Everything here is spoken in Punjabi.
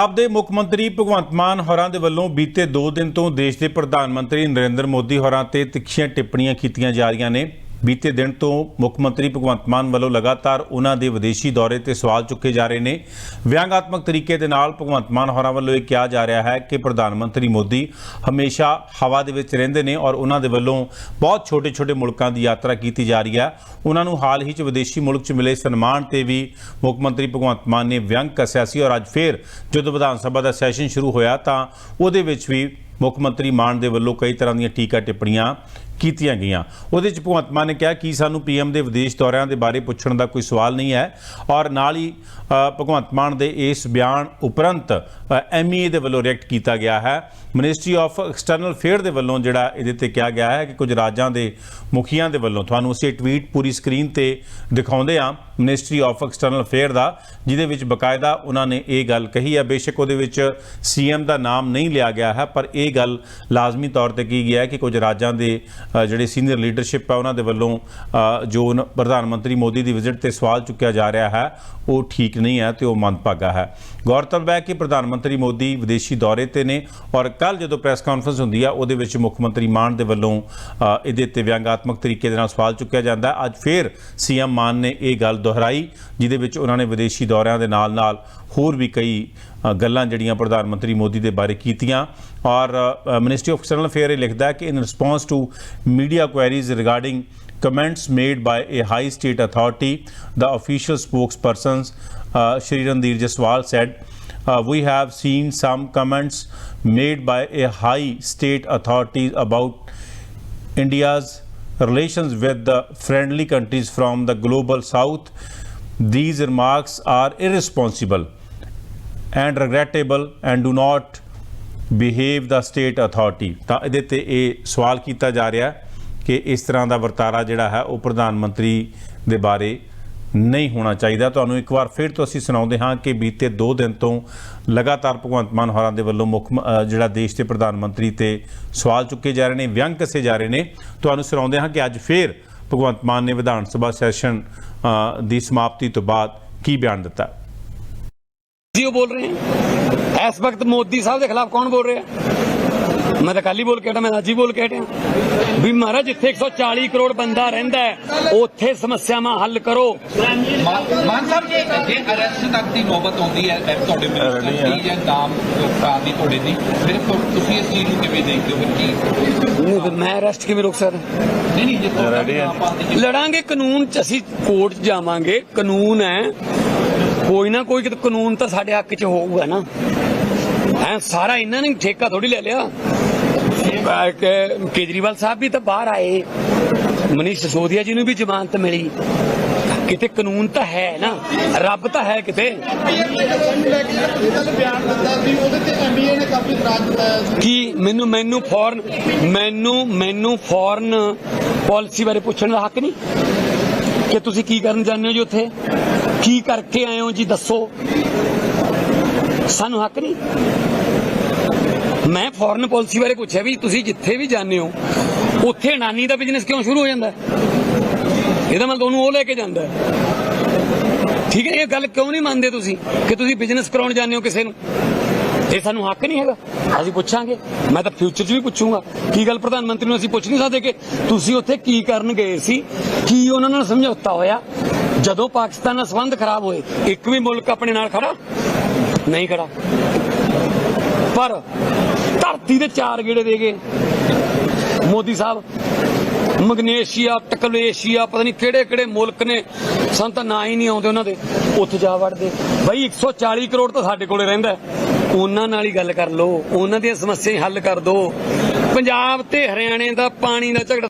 ਪੰਜਾਬ ਦੇ ਮੁੱਖ ਮੰਤਰੀ ਭਗਵੰਤ ਮਾਨ ਹੋਰਾਂ ਦੇ ਵੱਲੋਂ ਬੀਤੇ 2 ਦਿਨ ਤੋਂ ਦੇਸ਼ ਦੇ ਪ੍ਰਧਾਨ ਮੰਤਰੀ ਨਰਿੰਦਰ ਮੋਦੀ ਹੋਰਾਂ ਤੇ ਤਿੱਖੀਆਂ ਟਿੱਪਣੀਆਂ ਕੀਤੀਆਂ ਜਾ ਰਹੀਆਂ ਨੇ। ਬੀਤੇ ਦਿਨ ਤੋਂ ਮੁੱਖ ਮੰਤਰੀ ਭਗਵੰਤ ਮਾਨ ਵੱਲੋਂ ਲਗਾਤਾਰ ਉਹਨਾਂ ਦੇ ਵਿਦੇਸ਼ੀ ਦੌਰੇ ਤੇ ਸਵਾਲ ਚੁੱਕੇ ਜਾ ਰਹੇ ਨੇ। ਵਿਅੰਗਾਤਮਕ ਤਰੀਕੇ ਦੇ ਨਾਲ ਭਗਵੰਤ ਮਾਨ ਹੋਰਾਂ ਵੱਲੋਂ ਇਹ ਕਿਹਾ ਜਾ ਰਿਹਾ ਹੈ ਕਿ ਪ੍ਰਧਾਨ ਮੰਤਰੀ ਮੋਦੀ ਹਮੇਸ਼ਾ ਹਵਾ ਦੇ ਵਿੱਚ ਰਹਿੰਦੇ ਨੇ ਔਰ ਉਹਨਾਂ ਦੇ ਵੱਲੋਂ ਬਹੁਤ ਛੋਟੇ-ਛੋਟੇ ਮੁਲਕਾਂ ਦੀ ਯਾਤਰਾ ਕੀਤੀ ਜਾ ਰਹੀ ਹੈ। ਉਹਨਾਂ ਨੂੰ ਹਾਲ ਹੀ 'ਚ ਵਿਦੇਸ਼ੀ ਮੁਲਕ 'ਚ ਮਿਲੇ ਸਨਮਾਨ ਤੇ ਵੀ ਮੁੱਖ ਮੰਤਰੀ ਭਗਵੰਤ ਮਾਨ ਨੇ ਵਿਅੰਗ ਕੱਸਿਆ ਸੀ ਔਰ ਅੱਜ ਫੇਰ ਜਦੋਂ ਵਿਧਾਨ ਸਭਾ ਦਾ ਸੈਸ਼ਨ ਸ਼ੁਰੂ ਹੋਇਆ ਤਾਂ ਉਹਦੇ ਵਿੱਚ ਵੀ ਮੁੱਖ ਮੰਤਰੀ ਮਾਨ ਦੇ ਵੱਲੋਂ ਕਈ ਤਰ੍ਹਾਂ ਦੀਆਂ ਟੀਕਾ ਟਿੱਪਣੀਆਂ ਕੀਤੀਆਂ ਗਈਆਂ। ਉਹਦੇ 'ਚ ਭਗਵੰਤ ਮਾਨ ਨੇ ਕਿਹਾ ਕਿ ਸਾਨੂੰ ਪੀਐਮ ਦੇ ਵਿਦੇਸ਼ ਦੌਰਿਆਂ ਦੇ ਬਾਰੇ ਪੁੱਛਣ ਦਾ ਕੋਈ ਸਵਾਲ ਨਹੀਂ ਹੈ ਔਰ ਨਾਲ ਹੀ ਭਗਵੰਤ ਮਾਨ ਦੇ ਇਸ ਬਿਆਨ ਉਪਰੰਤ ਐਮਈਏ ਦੇ ਵੱਲੋਂ ਰਿਐਕਟ ਕੀਤਾ ਗਿਆ ਹੈ। ਮਿਨਿਸਟਰੀ ਆਫ ਐਕਸਟਰਨਲ ਅਫੇਅਰ ਦੇ ਵੱਲੋਂ ਜਿਹੜਾ ਇਹਦੇ ਤੇ ਕਿਹਾ ਗਿਆ ਹੈ ਕਿ ਕੁਝ ਰਾਜਾਂ ਦੇ ਮੁਖੀਆਂ ਦੇ ਵੱਲੋਂ ਤੁਹਾਨੂੰ ਅਸੀਂ ਟਵੀਟ ਪੂਰੀ ਸਕਰੀਨ ਤੇ ਦਿਖਾਉਂਦੇ ਹਾਂ ਮਿਨਿਸਟਰੀ ਆਫ ਐਕਸਟਰਨਲ ਅਫੇਅਰ ਦਾ, ਜਿਹਦੇ ਵਿੱਚ ਬਕਾਇਦਾ ਉਹਨਾਂ ਨੇ ਇਹ ਗੱਲ ਕਹੀ ਹੈ। ਬੇਸ਼ੱਕ ਉਹਦੇ ਵਿੱਚ ਸੀਐਮ ਦਾ ਨਾਮ ਨਹੀਂ ਲਿਆ ਗਿਆ ਹੈ, ਪਰ ਇਹ ਗੱਲ ਲਾਜ਼ਮੀ ਤੌਰ ਤੇ ਕੀ ਗਿਆ ਹੈ ਕਿ ਕੁਝ ਰਾਜਾਂ ਦੇ ਜਿਹੜੇ ਸੀਨੀਅਰ ਲੀਡਰਸ਼ਿਪ ਹੈ ਉਹਨਾਂ ਦੇ ਵੱਲੋਂ ਜੋ ਨ- ਪ੍ਰਧਾਨ ਮੰਤਰੀ ਮੋਦੀ ਦੀ ਵਿਜ਼ਿਟ ਤੇ ਸਵਾਲ ਚੁੱਕਿਆ ਜਾ ਰਿਹਾ ਹੈ, ਉਹ ਠੀਕ ਨਹੀਂ ਹੈ ਤੇ ਉਹ ਮੰਦਭਾਗਾ ਹੈ ਗੌਰਤਲਬ ਹੈ ਕਿ ਪ੍ਰਧਾਨ ਮੰਤਰੀ ਮੋਦੀ ਵਿਦੇਸ਼ੀ ਦੌਰੇ ਤੇ ਨੇ ਔਰ ਕੱਲ ਜਦੋਂ ਪ੍ਰੈਸ ਕਾਨਫਰੰਸ ਹੁੰਦੀ ਆ, ਉਹਦੇ ਵਿੱਚ ਮੁੱਖ ਮੰਤਰੀ ਮਾਨ ਦੇ ਵੱਲੋਂ ਇਹਦੇ ਤੇ ਵਿਅੰਗਾਤਮਕ ਤਰੀਕੇ ਦੇ ਨਾਲ ਸਵਾਲ ਚੁੱਕਿਆ ਜਾਂਦਾ ਹੈ। ਅੱਜ ਫੇਰ ਸੀਐਮ ਮਾਨ ਨੇ ਇਹ ਗੱਲ ਦੁਹਰਾਈ, ਜਿਹਦੇ ਵਿੱਚ ਉਹਨਾਂ ਨੇ ਵਿਦੇਸ਼ੀ ਦੌਰਿਆਂ ਦੇ ਨਾਲ-ਨਾਲ ਹੋਰ ਵੀ ਕਈ ਅ, ਗੱਲਾਂ ਜਿਹੜੀਆਂ ਪ੍ਰਧਾਨ ਮੰਤਰੀ ਮੋਦੀ ਦੇ ਬਾਰੇ ਕੀਤੀਆਂ ਔਰ ਮਿਨਿਸਟਰੀ ਆਫ ਐਕਸਟਰਨਲ ਅਫੇਅਰ ਇਹ ਲਿਖਦਾ ਹੈ ਕਿ in response to media queries regarding comments made by a high state authority the official spokespersons uh, Shri Randhir Jaswal said uh, we have seen some comments made by a high state authority about India's relations with the friendly countries from the global south. These remarks are irresponsible And regrettable and do not behave the state authority. ਤਾਂ ਇਹਦੇ ਤੇ ਇਹ ਸਵਾਲ ਕੀਤਾ ਜਾ ਰਿਹਾ ਕਿ ਇਸ ਤਰ੍ਹਾਂ ਦਾ ਵਰਤਾਰਾ ਜਿਹੜਾ ਹੈ ਉਹ ਪ੍ਰਧਾਨ ਮੰਤਰੀ ਦੇ ਬਾਰੇ ਨਹੀਂ ਹੋਣਾ ਚਾਹੀਦਾ। ਤੁਹਾਨੂੰ ਇੱਕ ਵਾਰ ਫਿਰ ਤੋਂ ਅਸੀਂ ਸੁਣਾਉਂਦੇ ਹਾਂ ਕਿ ਬੀਤੇ 2 ਦਿਨ ਤੋਂ ਲਗਾਤਾਰ ਭਗਵੰਤ ਮਾਨ ਹੋਰਾਂ ਦੇ ਵੱਲੋਂ ਮੁੱਖ ਜਿਹੜਾ ਦੇਸ਼ ਦੇ ਪ੍ਰਧਾਨ ਮੰਤਰੀ ਤੇ ਸਵਾਲ ਚੁੱਕੇ ਜਾ ਰਹੇ ਨੇ, ਵਿਅੰਗ ਕੱਸੇ ਜਾ ਰਹੇ ਨੇ। ਤੁਹਾਨੂੰ ਸੁਣਾਉਂਦੇ ਹਾਂ ਕਿ ਅੱਜ ਫਿਰ ਭਗਵੰਤ ਮਾਨ ਨੇ ਵਿਧਾਨ ਸਭਾ ਸੈਸ਼ਨ ਦੀ ਸਮਾਪਤੀ ਤੋਂ ਬਾਅਦ ਕੀ ਬਿਆਨ ਦਿੱਤਾ। ਜੀ ਉਹ ਬੋਲ ਰਹੇ ਹੈ ਇਸ ਵਕਤ ਮੋਦੀ ਸਾਹਿਬ ਦੇ ਖਿਲਾਫ ਕੌਣ ਬੋਲ ਰਿਹਾ? ਮੈਂ ਤਾਂ ਕੱਲ ਬੋਲ ਕੇ ਹਟਿਆ ਮੈਂ ਅੱਜ ਹੀ ਬੋਲ ਕੇ ਹਟਿਆ। ਵੀ ਮਹਾਰਾਜ ਜਿੱਥੇ 140 ਕਰੋੜ ਬੰਦਾ ਰਹਿੰਦਾ ਹੈ ਉੱਥੇ ਸਮੱਸਿਆਵਾਂ ਹੱਲ ਕਰੋ। ਮਾਨ ਸਾਹਿਬ ਜੇ ਅਰੈਸਟ ਤੱਕ ਦੀ ਨੌਬਤ ਆਉਂਦੀ ਹੈ ਤੁਹਾਡੇ ਮਿਨਿਸਟਰ ਦੀ ਜਾਂ ਨਾਮ ਭਰਾ ਦੀ ਤੁਹਾਡੇ ਦੀ ਫਿਰ ਤੁਸੀਂ ਇਸ ਚੀਜ਼ ਨੂੰ ਕਿਵੇਂ ਦੇਖਦੇ ਹੋ? ਫਿਰ ਕੀ? ਨਹੀਂ ਫਿਰ ਮੈਂ ਅਰੈਸਟ ਕਿਵੇਂ ਰੋਕ ਸਕਦਾ? ਨਹੀਂ ਨਹੀਂ ਲੜਾਂਗੇ ਕਾਨੂੰਨ ਚ ਅਸੀਂ ਕੋਰਟ 'ਚ ਜਾਵਾਂਗੇ। ਕਾਨੂੰਨ ਹੈ ਕੋਈ ਨਾ ਕੋਈ ਕਾਨੂੰਨ ਤਾਂ ਸਾਡੇ ਹੱਕ 'ਚ ਹੋਊਗਾ ਨਾ। ਹੈ, ਸਾਰਾ ਇਹਨਾਂ ਨੇ ਠੇਕਾ ਥੋੜੀ ਲੈ ਲਿਆ। ਕੇਜਰੀਵਾਲ ਸਾਹਿਬ ਵੀ ਤਾਂ ਬਾਹਰ ਆਏ। ਮਨੀਸ਼ ਸਿਸੋਦੀਆ ਜੀ ਨੂੰ ਵੀ ਜ਼ਮਾਨਤ ਮਿਲੀ। ਕਿਤੇ ਕਾਨੂੰਨ ਤਾਂ ਹੈ ਨਾ, ਰੱਬ ਤਾਂ ਹੈ ਕਿਤੇ। ਕੀ ਮੈਨੂੰ ਮੈਨੂੰ ਫੌਰਨ, ਮੈਨੂੰ ਮੈਨੂੰ ਫੌਰਨ ਪਾਲਿਸੀ ਬਾਰੇ ਪੁੱਛਣ ਦਾ ਹੱਕ ਨਹੀਂ? ਕਿ ਤੁਸੀਂ ਕੀ ਕਰਨ ਜਾਂਦੇ ਹੋ ਜੀ ਉੱਥੇ? ਕੀ ਕਰਕੇ ਆਏ ਹੋ ਜੀ, ਦੱਸੋ। ਸਾਨੂੰ ਹੱਕ ਨਹੀਂ। ਮੈਂ ਫੋਰਨ ਪਾਲਿਸੀ ਬਾਰੇ ਪੁੱਛਿਆ ਵੀ ਤੁਸੀਂ ਜਿੱਥੇ ਵੀ ਜਾਂਦੇ ਹੋ, ਉੱਥੇ ਨਾਨੀ ਦਾ ਬਿਜ਼ਨਸ ਕਿਉਂ ਸ਼ੁਰੂ ਹੋ ਜਾਂਦਾ ਇਹਦਾ ਮਤਲਬ ਉਹਨੂੰ ਉਹ ਲੈ ਕੇ ਜਾਂਦਾ ਠੀਕ ਹੈ, ਇਹ ਗੱਲ ਕਿਉਂ ਨਹੀਂ ਮੰਨਦੇ ਤੁਸੀਂ ਕਿ ਤੁਸੀਂ ਬਿਜ਼ਨਸ ਕਰਾਉਣ ਜਾਂਦੇ ਹੋ ਕਿਸੇ ਨੂੰ? ਇਹ ਸਾਨੂੰ ਹੱਕ ਨਹੀਂ ਹੈਗਾ। ਅਸੀਂ ਪੁੱਛਾਂਗੇ। ਮੈਂ ਤਾਂ ਫਿਊਚਰ 'ਚ ਵੀ ਪੁੱਛੂੰਗਾ। ਕੀ ਗੱਲ ਪ੍ਰਧਾਨ ਮੰਤਰੀ ਨੂੰ ਅਸੀਂ ਪੁੱਛ ਨਹੀਂ ਸਕਦੇ ਕਿ ਤੁਸੀਂ ਉੱਥੇ ਕੀ ਕਰਨ ਗਏ ਸੀ? ਕੀ ਉਹਨਾਂ ਨਾਲ ਸਮਝੌਤਾ ਹੋਇਆ? ਜਦੋਂ ਪਾਕਿਸਤਾਨ ਨਾਲ ਸੰਬੰਧ ਖਰਾਬ ਹੋਏ, ਇੱਕ ਵੀ ਮੁਲਕ ਆਪਣੇ ਨਾਲ ਖੜਾ ਨਹੀਂ ਖੜਾ। ਪਰ ਧਰਤੀ ਦੇ ਚਾਰ ਗੇੜੇ ਦੇ ਗਏ। ਮੋਦੀ ਸਾਹਿਬ, ਮਗਨੇਸ਼ੀਆ, ਟਕਲੇਸ਼ੀਆ, ਪਤਾ ਨਹੀਂ ਕਿਹੜੇ ਕਿਹੜੇ ਮੁਲਕ ਨੇ, ਸਾਨੂੰ ਤਾਂ ਨਾਂ ਹੀ ਨਹੀਂ ਆਉਂਦੇ ਉਹਨਾਂ ਦੇ। ਉੱਥੇ ਜਾ ਵੜਦੇ। ਬਈ 140 ਕਰੋੜ ਤਾਂ ਸਾਡੇ ਕੋਲੇ ਰਹਿੰਦਾ ਉਹਨਾਂ ਨਾਲ ਹੀ ਗੱਲ ਕਰ ਲਓ। ਉਹਨਾਂ ਦੀਆਂ ਸਮੱਸਿਆਵਾਂ ਹੱਲ ਕਰ ਦਿਓ ਪੰਜਾਬ ਤੇ ਹਰਿਆਣੇ ਦਾ ਪਾਣੀ ਦਾ ਝਗੜਾ